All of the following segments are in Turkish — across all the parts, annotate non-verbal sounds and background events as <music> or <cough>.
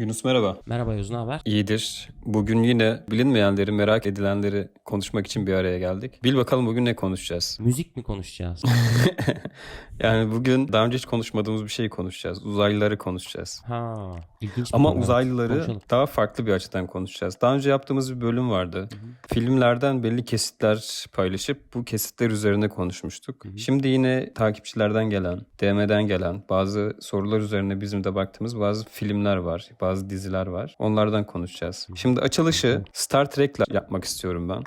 Yunus merhaba. Merhaba Yunus, ne haber? İyidir. Bugün yine bilinmeyenleri, merak edilenleri konuşmak için bir araya geldik. Bil bakalım bugün ne konuşacağız? Müzik mi konuşacağız? <laughs> Yani bugün daha önce hiç konuşmadığımız bir şey konuşacağız. Uzaylıları konuşacağız. ha, ilginç Ama konu, uzaylıları Konuşalım. daha farklı bir açıdan konuşacağız. Daha önce yaptığımız bir bölüm vardı. Filmlerden belli kesitler paylaşıp bu kesitler üzerine konuşmuştuk. Şimdi yine takipçilerden gelen, DM'den gelen bazı sorular üzerine bizim de baktığımız bazı filmler var, bazı diziler var. Onlardan konuşacağız. Şimdi açılışı Star Trek'le yapmak istiyorum ben.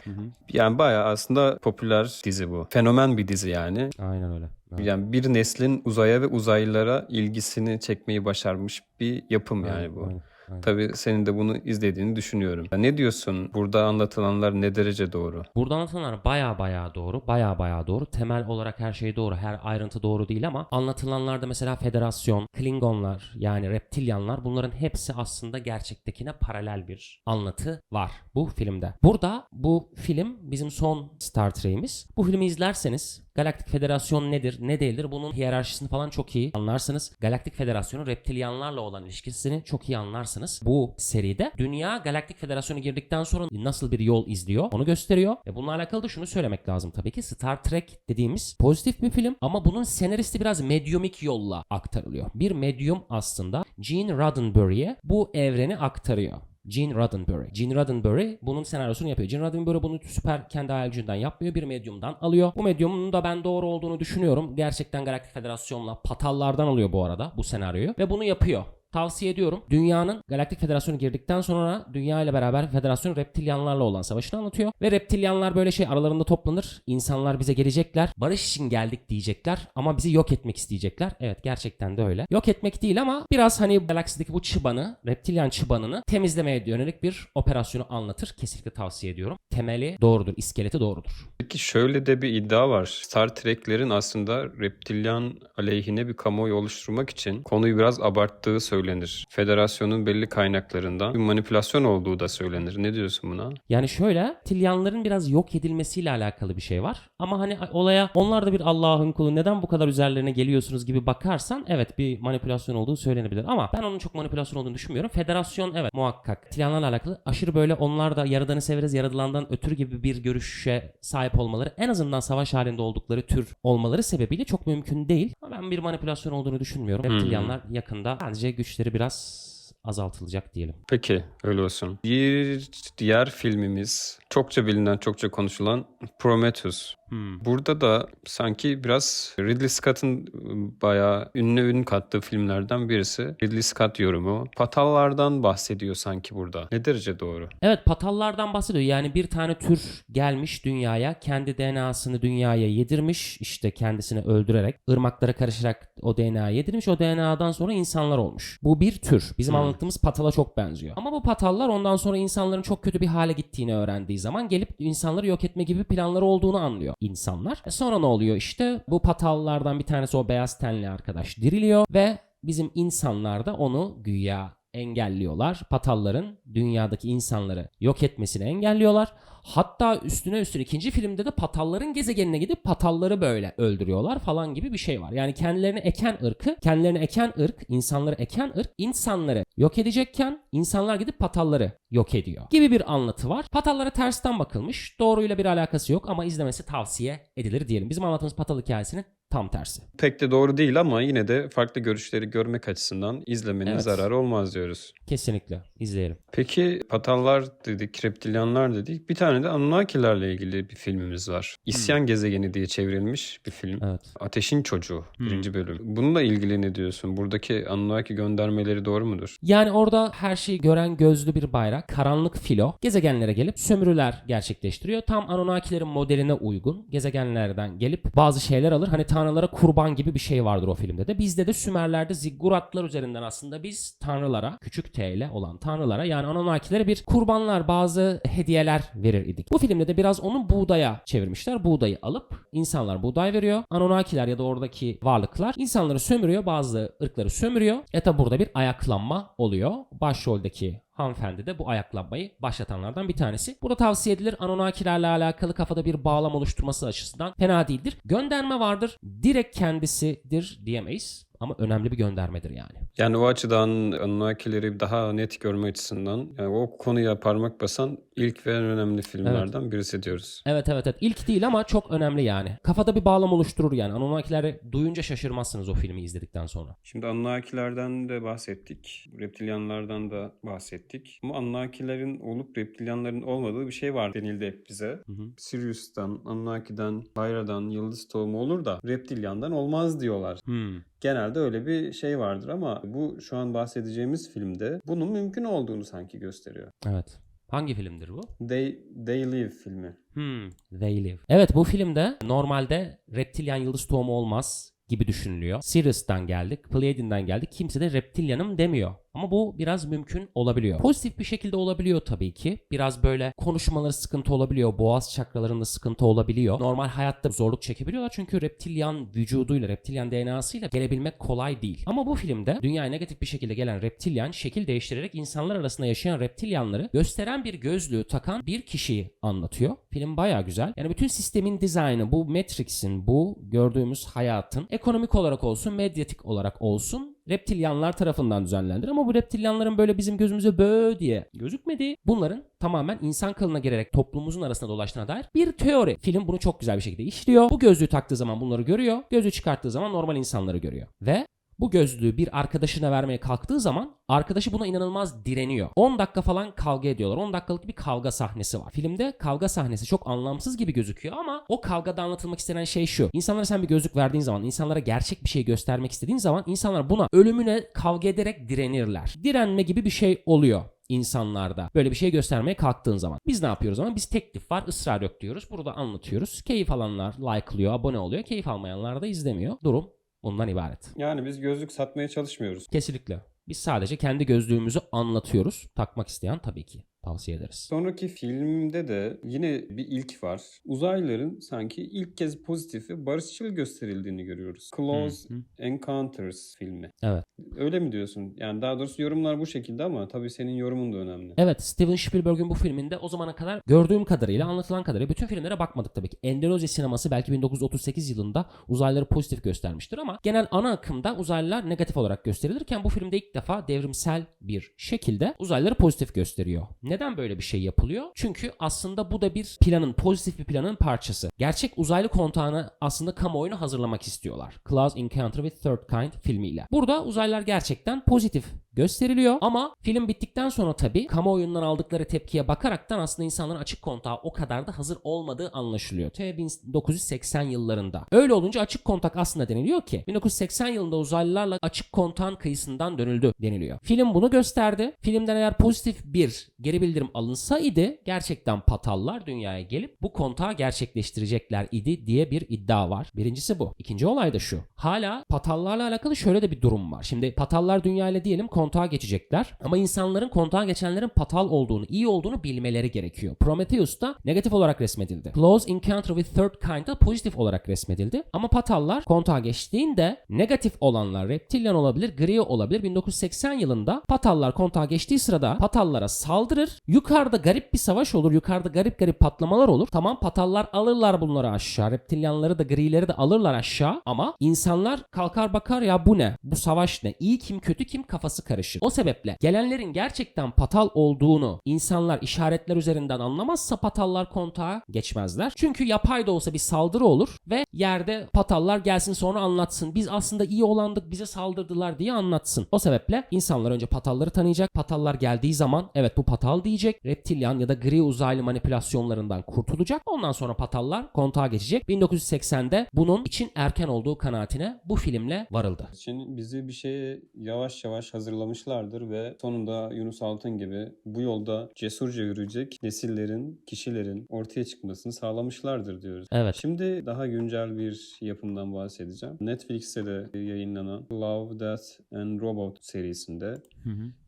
Yani bayağı aslında popüler dizi bu. Fenomen bir dizi yani. Aynen öyle. Yani bir neslin uzaya ve uzaylılara ilgisini çekmeyi başarmış bir yapım yani bu. aynen, aynen. Tabii senin de bunu izlediğini düşünüyorum. Ne diyorsun? Burada anlatılanlar ne derece doğru? Burada anlatılanlar baya baya doğru. Baya baya doğru. Temel olarak her şey doğru. Her ayrıntı doğru değil ama anlatılanlarda mesela Federasyon, Klingonlar yani Reptilyanlar bunların hepsi aslında gerçektekine paralel bir anlatı var bu filmde. Burada bu film bizim son Star Trek'imiz. Bu filmi izlerseniz Galaktik Federasyon nedir, ne değildir bunun hiyerarşisini falan çok iyi anlarsınız. Galaktik Federasyonu reptilyanlarla olan ilişkisini çok iyi anlarsınız. Bu seride Dünya Galaktik Federasyonu girdikten sonra nasıl bir yol izliyor onu gösteriyor. Ve bununla alakalı da şunu söylemek lazım tabii ki. Star Trek dediğimiz pozitif bir film ama bunun senaristi biraz medyumik yolla aktarılıyor. Bir medyum aslında Gene Roddenberry'e bu evreni aktarıyor. Gene Roddenberry. Gene Roddenberry bunun senaryosunu yapıyor. Gene Roddenberry bunu süper kendi hayal yapmıyor. Bir medyumdan alıyor. Bu medyumun da ben doğru olduğunu düşünüyorum. Gerçekten Galaktik Federasyon'la patallardan alıyor bu arada bu senaryoyu. Ve bunu yapıyor. Tavsiye ediyorum. Dünyanın Galaktik Federasyonu girdikten sonra Dünya ile beraber Federasyon reptilyanlarla olan savaşını anlatıyor. Ve reptilyanlar böyle şey aralarında toplanır. İnsanlar bize gelecekler. Barış için geldik diyecekler. Ama bizi yok etmek isteyecekler. Evet gerçekten de öyle. Yok etmek değil ama biraz hani galaksideki bu çıbanı, reptilyan çıbanını temizlemeye yönelik bir operasyonu anlatır. Kesinlikle tavsiye ediyorum. Temeli doğrudur. iskeleti doğrudur. Peki şöyle de bir iddia var. Star Trek'lerin aslında reptilyan aleyhine bir kamuoyu oluşturmak için konuyu biraz abarttığı söylenir. Federasyonun belli kaynaklarından bir manipülasyon olduğu da söylenir. Ne diyorsun buna? Yani şöyle Tilyanların biraz yok edilmesiyle alakalı bir şey var. Ama hani olaya onlar da bir Allah'ın kulu neden bu kadar üzerlerine geliyorsunuz gibi bakarsan evet bir manipülasyon olduğu söylenebilir. Ama ben onun çok manipülasyon olduğunu düşünmüyorum. Federasyon evet muhakkak Tilyanlarla alakalı aşırı böyle onlar da yaradanı severiz yaradılandan ötürü gibi bir görüşe sahip olmaları en azından savaş halinde oldukları tür olmaları sebebiyle çok mümkün değil. Ama ben bir manipülasyon olduğunu düşünmüyorum. Reptilyanlar yakında sadece güçleri biraz azaltılacak diyelim. Peki öyle olsun. Bir diğer filmimiz çokça bilinen, çokça konuşulan Prometheus. Hmm. Burada da sanki biraz Ridley Scott'ın ıı, bayağı ünlü ün kattığı filmlerden birisi. Ridley Scott yorumu. Patallardan bahsediyor sanki burada. Ne derece doğru? Evet patallardan bahsediyor. Yani bir tane tür gelmiş dünyaya, kendi DNA'sını dünyaya yedirmiş, işte kendisini öldürerek, ırmaklara karışarak o DNA'yı yedirmiş. O DNA'dan sonra insanlar olmuş. Bu bir tür. Bizim anlattığımız patala çok benziyor. Ama bu patallar ondan sonra insanların çok kötü bir hale gittiğini öğrendiği zaman gelip insanları yok etme gibi planları olduğunu anlıyor insanlar. E sonra ne oluyor işte? Bu patallardan bir tanesi o beyaz tenli arkadaş diriliyor ve bizim insanlar da onu güya engelliyorlar. Patalların dünyadaki insanları yok etmesini engelliyorlar. Hatta üstüne üstüne ikinci filmde de patalların gezegenine gidip patalları böyle öldürüyorlar falan gibi bir şey var. Yani kendilerini eken ırkı, kendilerini eken ırk, insanları eken ırk insanları yok edecekken insanlar gidip patalları yok ediyor gibi bir anlatı var. Patallara tersten bakılmış. Doğruyla bir alakası yok ama izlemesi tavsiye edilir diyelim. Bizim anlattığımız patal hikayesinin tam tersi. Pek de doğru değil ama yine de farklı görüşleri görmek açısından izlemenin Evet. zararı olmaz diyoruz. Kesinlikle izleyelim. Peki patallar dedik, reptilyanlar dedik. Bir tane de Anunnakilerle ilgili bir filmimiz var. İsyan Gezegeni diye çevrilmiş bir film. Evet. Ateşin Çocuğu birinci bölüm. Bununla ilgili ne diyorsun? Buradaki Anunnaki göndermeleri doğru mudur? Yani orada her şeyi gören gözlü bir bayrak, karanlık filo, gezegenlere gelip sömürüler gerçekleştiriyor. Tam Anunnakilerin modeline uygun gezegenlerden gelip bazı şeyler alır. Hani tanrılara kurban gibi bir şey vardır o filmde de. Bizde de Sümerlerde zigguratlar üzerinden aslında biz tanrılara, küçük T ile olan tanrılara yani Anunnakilere bir kurbanlar, bazı hediyeler verir idik. Bu filmde de biraz onu buğdaya çevirmişler. Buğdayı alıp insanlar buğday veriyor. Anunnakiler ya da oradaki varlıklar insanları sömürüyor. Bazı ırkları sömürüyor. E tabi burada bir ayaklanma oluyor. Başroldeki hanımefendi de bu ayaklanmayı başlatanlardan bir tanesi. Burada tavsiye edilir Anunnakilerle alakalı kafada bir bağlam oluşturması açısından fena değildir. Gönderme vardır. Direkt kendisidir diyemeyiz. Ama önemli bir göndermedir yani. Yani o açıdan Anunnakileri daha net görme açısından yani o konuya parmak basan ilk ve en önemli filmlerden birisi diyoruz. Evet evet evet. İlk değil ama çok önemli yani. Kafada bir bağlam oluşturur yani. Anunnakileri duyunca şaşırmazsınız o filmi izledikten sonra. Şimdi Anunnakilerden de bahsettik. Reptilyanlardan da bahsettik. Ama Anunnakilerin olup reptilyanların olmadığı bir şey var denildi hep bize. Hı hı. Sirius'tan, Anunnaki'den, Hayra'dan, Yıldız Tohumu olur da reptilyandan olmaz diyorlar. Hmm. Genelde öyle bir şey vardır ama bu şu an bahsedeceğimiz filmde bunun mümkün olduğunu sanki gösteriyor. Evet. Hangi filmdir bu? They, They Live filmi. Hmm, They Live. Evet bu filmde normalde reptilyan yıldız tohumu olmaz gibi düşünülüyor. Sirius'tan geldik, Pleiadian'dan geldik. Kimse de reptilyanım demiyor. Ama bu biraz mümkün olabiliyor. Pozitif bir şekilde olabiliyor tabii ki. Biraz böyle konuşmaları sıkıntı olabiliyor. Boğaz çakralarında sıkıntı olabiliyor. Normal hayatta zorluk çekebiliyorlar. Çünkü reptilyan vücuduyla, reptilyan DNA'sıyla gelebilmek kolay değil. Ama bu filmde dünyaya negatif bir şekilde gelen reptilyan şekil değiştirerek insanlar arasında yaşayan reptilyanları gösteren bir gözlüğü takan bir kişiyi anlatıyor. Film baya güzel. Yani bütün sistemin dizaynı, bu Matrix'in, bu gördüğümüz hayatın ekonomik olarak olsun, medyatik olarak olsun reptilyanlar tarafından düzenlendir. Ama bu reptilyanların böyle bizim gözümüze bö diye gözükmediği bunların tamamen insan kılına girerek toplumumuzun arasında dolaştığına dair bir teori. Film bunu çok güzel bir şekilde işliyor. Bu gözlüğü taktığı zaman bunları görüyor. Gözlüğü çıkarttığı zaman normal insanları görüyor. Ve bu gözlüğü bir arkadaşına vermeye kalktığı zaman arkadaşı buna inanılmaz direniyor. 10 dakika falan kavga ediyorlar. 10 dakikalık bir kavga sahnesi var. Filmde kavga sahnesi çok anlamsız gibi gözüküyor ama o kavgada anlatılmak istenen şey şu. İnsanlara sen bir gözlük verdiğin zaman, insanlara gerçek bir şey göstermek istediğin zaman insanlar buna ölümüne kavga ederek direnirler. Direnme gibi bir şey oluyor insanlarda. Böyle bir şey göstermeye kalktığın zaman. Biz ne yapıyoruz ama biz teklif var ısrar yok diyoruz. Burada anlatıyoruz. Keyif alanlar like'lıyor, abone oluyor. Keyif almayanlar da izlemiyor. Durum bundan ibaret. Yani biz gözlük satmaya çalışmıyoruz. Kesinlikle. Biz sadece kendi gözlüğümüzü anlatıyoruz. Takmak isteyen tabii ki tavsiye ederiz. Sonraki filmde de yine bir ilk var. Uzaylıların sanki ilk kez pozitif ve barışçıl gösterildiğini görüyoruz. Close Hı hı. Encounters filmi. Evet. Öyle mi diyorsun? Yani daha doğrusu yorumlar bu şekilde ama tabii senin yorumun da önemli. Evet Steven Spielberg'ün bu filminde o zamana kadar gördüğüm kadarıyla anlatılan kadarıyla bütün filmlere bakmadık tabii ki. Endonezya sineması belki 1938 yılında uzaylıları pozitif göstermiştir ama genel ana akımda uzaylılar negatif olarak gösterilirken bu filmde ilk defa devrimsel bir şekilde uzaylıları pozitif gösteriyor. Neden böyle bir şey yapılıyor? Çünkü aslında bu da bir planın, pozitif bir planın parçası. Gerçek uzaylı kontağını aslında kamuoyunu hazırlamak istiyorlar. Close Encounter with Third Kind filmiyle. Burada uzaylılar gerçekten pozitif gösteriliyor ama film bittikten sonra tabii kamuoyundan aldıkları tepkiye bakaraktan aslında insanların açık kontağa o kadar da hazır olmadığı anlaşılıyor. T 1980 yıllarında. Öyle olunca açık kontak aslında deniliyor ki 1980 yılında uzaylılarla açık kontağın kıyısından dönüldü deniliyor. Film bunu gösterdi. Filmden eğer pozitif bir geri bildirim alınsaydı gerçekten patallar dünyaya gelip bu kontağı gerçekleştirecekler idi diye bir iddia var. Birincisi bu. İkinci olay da şu. Hala patallarla alakalı şöyle de bir durum var. Şimdi patallar dünyayla diyelim kontağa geçecekler. Ama insanların kontağa geçenlerin patal olduğunu, iyi olduğunu bilmeleri gerekiyor. Prometheus da negatif olarak resmedildi. Close Encounter with Third Kind da pozitif olarak resmedildi. Ama patallar kontağa geçtiğinde negatif olanlar reptilyan olabilir, gri olabilir. 1980 yılında patallar kontağa geçtiği sırada patallara saldırır. Yukarıda garip bir savaş olur. Yukarıda garip garip patlamalar olur. Tamam patallar alırlar bunları aşağı. Reptilyanları da grileri de alırlar aşağı. Ama insanlar kalkar bakar ya bu ne? Bu savaş ne? İyi kim kötü kim kafası karışır. O sebeple gelenlerin gerçekten patal olduğunu insanlar işaretler üzerinden anlamazsa patallar kontağa geçmezler. Çünkü yapay da olsa bir saldırı olur ve yerde patallar gelsin sonra anlatsın. Biz aslında iyi olandık bize saldırdılar diye anlatsın. O sebeple insanlar önce patalları tanıyacak. Patallar geldiği zaman evet bu patal diyecek. Reptilyan ya da gri uzaylı manipülasyonlarından kurtulacak. Ondan sonra patallar kontağa geçecek. 1980'de bunun için erken olduğu kanaatine bu filmle varıldı. Şimdi bizi bir şeye yavaş yavaş hazırlamışlardır ve sonunda Yunus Altın gibi bu yolda cesurca yürüyecek nesillerin, kişilerin ortaya çıkmasını sağlamışlardır diyoruz. Evet. Şimdi daha güncel bir yapımdan bahsedeceğim. Netflix'te de yayınlanan Love, Death and Robot serisinde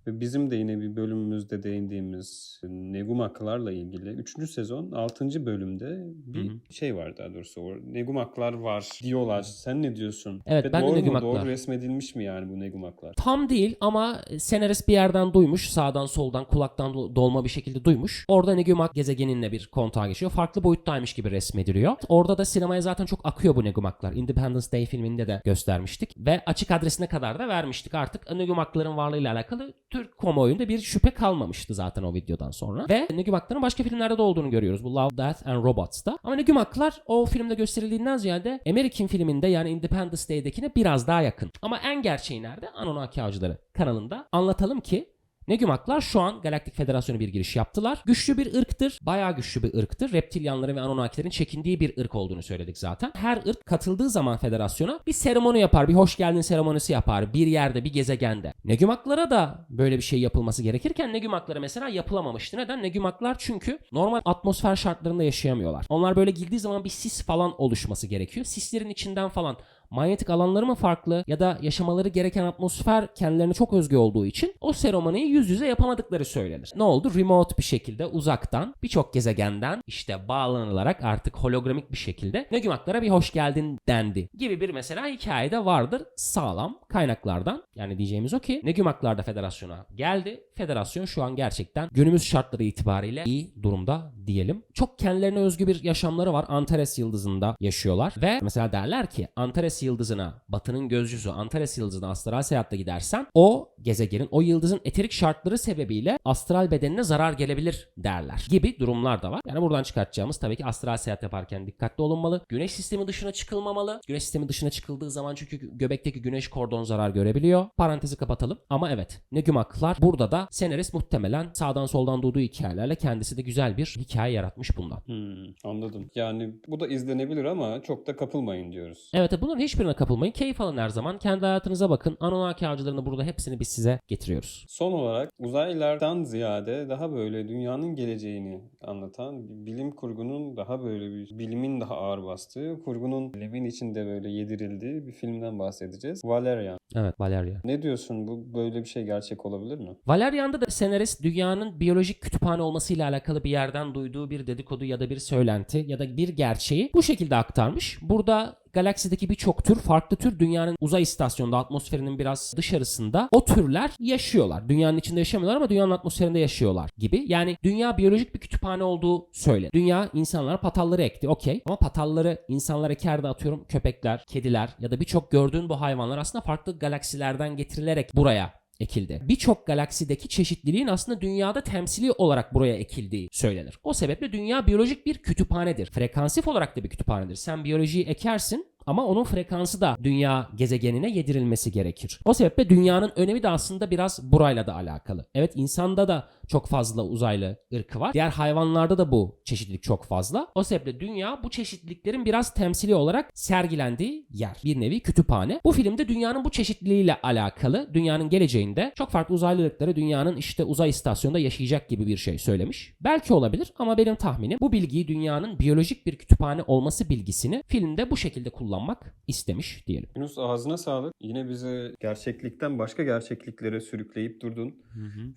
Ve bizim de yine bir bölümümüzde değindiğimiz Negumaklarla ilgili 3. sezon 6. bölümde bir Hı hı. şey var daha doğrusu. O Negumaklar var diyorlar. Sen ne diyorsun? Evet, Ve ben de doğru mu? Negumaklar. Doğru resmedilmiş mi yani bu Negumaklar? Tam değil ama senarist bir yerden duymuş. Sağdan soldan kulaktan do- dolma bir şekilde duymuş. Orada Negumak gezegeninle bir kontağa geçiyor. Farklı boyuttaymış gibi resmediliyor. Orada da sinemaya zaten çok akıyor bu Negumaklar. Independence Day filminde de göstermiştik. Ve açık adresine kadar da vermiştik. Artık Negumakların varlığıyla alakalı Türk kamuoyunda bir şüphe kalmamıştı zaten o videodan sonra. Ve Negumakların başka filmlerde de olduğunu görüyoruz. Bu Love, Death and Robots'ta. Ama Negumaklar o filmde gösterildiğinden ziyade American filminde yani Independence Day'dekine biraz daha yakın. Ama en gerçeği nerede? Anunnaki Avcıları kanalında anlatalım ki Negumaklar şu an Galaktik Federasyonu bir giriş yaptılar. Güçlü bir ırktır. Bayağı güçlü bir ırktır. Reptilyanların ve Anunnakilerin çekindiği bir ırk olduğunu söyledik zaten. Her ırk katıldığı zaman federasyona bir seremoni yapar. Bir hoş geldin seremonisi yapar. Bir yerde, bir gezegende. Negumaklara da böyle bir şey yapılması gerekirken Negumaklara mesela yapılamamıştı. Neden? Negumaklar çünkü normal atmosfer şartlarında yaşayamıyorlar. Onlar böyle girdiği zaman bir sis falan oluşması gerekiyor. Sislerin içinden falan manyetik alanları mı farklı ya da yaşamaları gereken atmosfer kendilerine çok özgü olduğu için o seremoniyi yüz yüze yapamadıkları söylenir. Ne oldu? Remote bir şekilde uzaktan birçok gezegenden işte bağlanılarak artık hologramik bir şekilde Negumaklara bir hoş geldin dendi gibi bir mesela hikayede vardır sağlam kaynaklardan. Yani diyeceğimiz o ki Negumaklar da federasyona geldi. Federasyon şu an gerçekten günümüz şartları itibariyle iyi durumda diyelim. Çok kendilerine özgü bir yaşamları var. Antares yıldızında yaşıyorlar ve mesela derler ki Antares yıldızına, batının gözcüsü Antares yıldızına astral seyahatte gidersen o gezegenin, o yıldızın eterik şartları sebebiyle astral bedenine zarar gelebilir derler gibi durumlar da var. Yani buradan çıkartacağımız tabii ki astral seyahat yaparken dikkatli olunmalı. Güneş sistemi dışına çıkılmamalı. Güneş sistemi dışına çıkıldığı zaman çünkü göbekteki güneş kordon zarar görebiliyor. Parantezi kapatalım. Ama evet Negumaklar burada da senarist muhtemelen sağdan soldan duyduğu hikayelerle kendisi de güzel bir hikaye yaratmış bundan. Hmm, anladım. Yani bu da izlenebilir ama çok da kapılmayın diyoruz. Evet bunların hiçbirine kapılmayın. Keyif alın her zaman. Kendi hayatınıza bakın. Anunnaki avcılarını burada hepsini biz size getiriyoruz. Son olarak uzaylılardan ziyade daha böyle dünyanın geleceğini anlatan bilim kurgunun daha böyle bir bilimin daha ağır bastığı, kurgunun bilimin içinde böyle yedirildiği bir filmden bahsedeceğiz. Valerian. Evet Valeria. Ne diyorsun? Bu böyle bir şey gerçek olabilir mi? Valerian'da da senarist dünyanın biyolojik kütüphane olmasıyla alakalı bir yerden duyduğu bir dedikodu ya da bir söylenti ya da bir gerçeği bu şekilde aktarmış. Burada galaksideki birçok tür, farklı tür dünyanın uzay istasyonunda, atmosferinin biraz dışarısında o türler yaşıyorlar. Dünyanın içinde yaşamıyorlar ama dünyanın atmosferinde yaşıyorlar gibi. Yani dünya biyolojik bir kütüphane olduğu söyle. Dünya insanlara patalları ekti. Okey. Ama patalları insanlar ekerdi atıyorum köpekler, kediler ya da birçok gördüğün bu hayvanlar aslında farklı galaksilerden getirilerek buraya ekildi. Birçok galaksideki çeşitliliğin aslında dünyada temsili olarak buraya ekildiği söylenir. O sebeple dünya biyolojik bir kütüphanedir. Frekansif olarak da bir kütüphanedir. Sen biyolojiyi ekersin ama onun frekansı da dünya gezegenine yedirilmesi gerekir. O sebeple dünyanın önemi de aslında biraz burayla da alakalı. Evet insanda da çok fazla uzaylı ırkı var. Diğer hayvanlarda da bu çeşitlilik çok fazla. O sebeple dünya bu çeşitliliklerin biraz temsili olarak sergilendiği yer. Bir nevi kütüphane. Bu filmde dünyanın bu çeşitliliğiyle alakalı dünyanın geleceğinde çok farklı uzaylı ırkları dünyanın işte uzay istasyonunda yaşayacak gibi bir şey söylemiş. Belki olabilir ama benim tahminim bu bilgiyi dünyanın biyolojik bir kütüphane olması bilgisini filmde bu şekilde kullanmak istemiş diyelim. Yunus ağzına sağlık. Yine bizi gerçeklikten başka gerçekliklere sürükleyip durdun.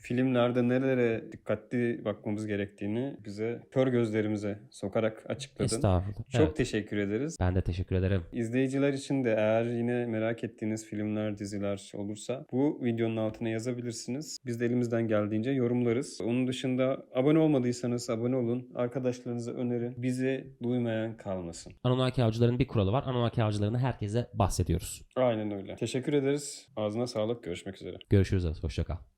Filmlerde nelere dikkatli bakmamız gerektiğini bize kör gözlerimize sokarak açıkladın. Estağfurullah. Çok Evet. teşekkür ederiz. Ben de teşekkür ederim. İzleyiciler için de eğer yine merak ettiğiniz filmler, diziler olursa bu videonun altına yazabilirsiniz. Biz de elimizden geldiğince yorumlarız. Onun dışında abone olmadıysanız abone olun. Arkadaşlarınıza önerin. Bizi duymayan kalmasın. Anunnaki avcıların bir kuralı var. Anunnaki avcılarını herkese bahsediyoruz. Aynen öyle. Teşekkür ederiz. Ağzına sağlık. Görüşmek üzere. Görüşürüz. Hoşça kal.